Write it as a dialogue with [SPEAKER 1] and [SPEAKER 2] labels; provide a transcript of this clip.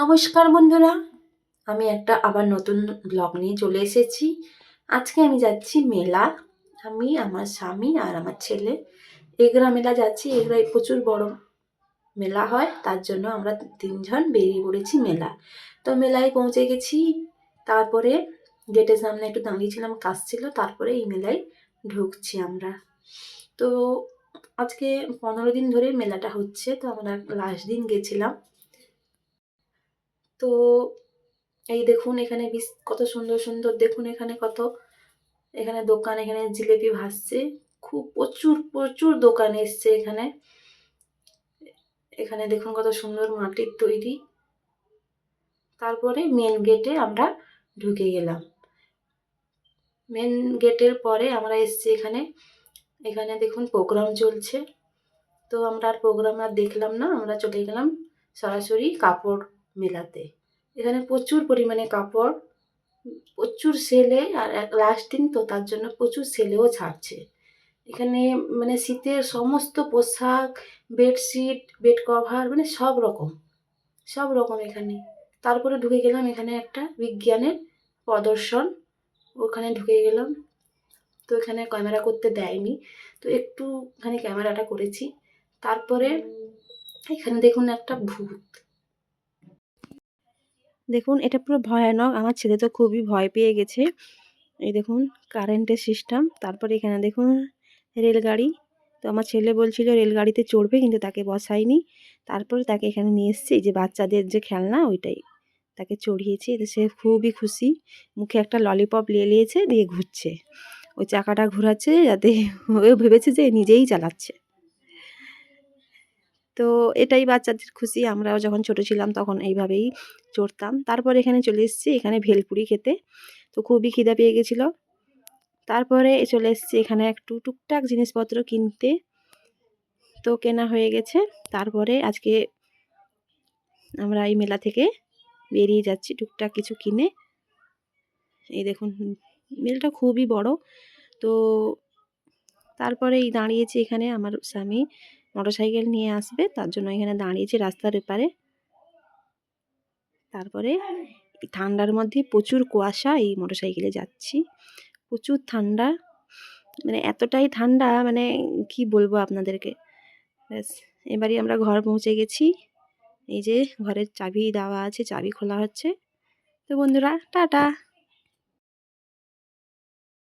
[SPEAKER 1] নমস্কার বন্ধুরা, আমি একটা আবার নতুন ব্লগ নিয়ে চলে এসেছি। আজকে আমি যাচ্ছি মেলা। আমি, আমার স্বামী আর আমার ছেলে এগরা মেলা যাচ্ছি। এগরায় প্রচুর বড় মেলা হয়, তার জন্য আমরা তিনজন বেরিয়ে পড়েছি মেলা। তো মেলায় পৌঁছে গেছি। তারপরে গেটের সামনে একটু দাঁড়িয়েছিলাম, কাজ ছিল, তারপরে এই মেলায় ঢুকছি আমরা। তো আজকে পনেরো দিন ধরে মেলাটা হচ্ছে, তো আমরা লাস্ট দিন গেছিলাম। তো এই দেখুন এখানে কত সুন্দর সুন্দর, দেখুন এখানে কত, এখানে দোকান, এখানে জিলেপি ভাসছে, খুব প্রচুর প্রচুর দোকান এসছে এখানে। এখানে দেখুন কত সুন্দর মাটির তৈরি। তারপরে মেন গেটে আমরা ঢুকে গেলাম। মেন গেটের পরে আমরা এসছি এখানে। এখানে দেখুন প্রোগ্রাম চলছে। তো আমরা আর প্রোগ্রাম আর দেখলাম না, আমরা চলে গেলাম সরাসরি কাপড় মেলাতে। এখানে প্রচুর পরিমাণে কাপড়, প্রচুর সেলে আর লাস্ট তো তার জন্য প্রচুর সেলেও ছাড়ছে। এখানে মানে শীতের সমস্ত পোশাক বেডশিট বেড কভার মানে সব রকম সব রকম এখানে। তারপরে ঢুকে গেলাম এখানে একটা বিজ্ঞানের প্রদর্শন, ওখানে ঢুকে গেলাম। তো এখানে ক্যামেরা করতে দেয়নি, তো একটুখানি ক্যামেরাটা করেছি। তারপরে এখানে দেখুন একটা ভূত। দেখুন, এটা পুরো ভয়ানক। আমার ছেলে তো খুবই ভয় পেয়ে গেছে। এই দেখুন কারেন্টের সিস্টেম তারপরে এখানে দেখুন, রেলগাড়ি। তো আমার ছেলে বলছিল, রেলগাড়িতে চড়বে, কিন্তু তাকে বসায়নি। তারপরে তাকে এখানে নিয়ে এসছে। যে বাচ্চাদের যে খেলনা, ওইটাই তাকে চড়িয়েছি। এতে সে খুবই খুশি। মুখে একটা ললিপপ নিয়ে নিয়েছে দিয়ে ঘুরছে। ওই চাকাটা ঘোরাচ্ছে যাতে ও ভেবেছে যে নিজেই চালাচ্ছে। তো এটাই বাচ্চাদের খুশি। আমরাও যখন ছোট ছিলাম তখন এইভাবেই চড়তাম। তারপর এখানে চলে এসেছি, এখানে ভেলপুরি খেতে। তো খুবই খিদে পেয়ে গেছিল। তারপরে চলে এসেছি এখানে একটু টুকটাক জিনিসপত্র কিনতে। তো কেনা হয়ে গেছে। তারপরে আজকে আমরা এই মেলা থেকে বেরিয়ে যাচ্ছি টুকটাক কিছু কিনে। এই দেখুন, মেলটা খুবই বড়। তো তারপরে এই দাঁড়িয়েছি এখানে আমার স্বামী। মোটরসাইকেল নিয়ে আসবে, তার জন্য এখানে দাঁড়িয়েছি রাস্তার এপারে। তারপরে ঠান্ডার মধ্যে প্রচুর কুয়াশা, এই মোটরসাইকেলে যাচ্ছি। প্রচুর ঠান্ডা মানে এতটাই ঠান্ডা মানে কি বলব আপনাদেরকে? ব্যাস, এবারই আমরা ঘর পৌঁছে গেছি। এই যে ঘরের চাবি দেওয়া আছে, চাবি খোলা হচ্ছে। তো বন্ধুরা, টাটা!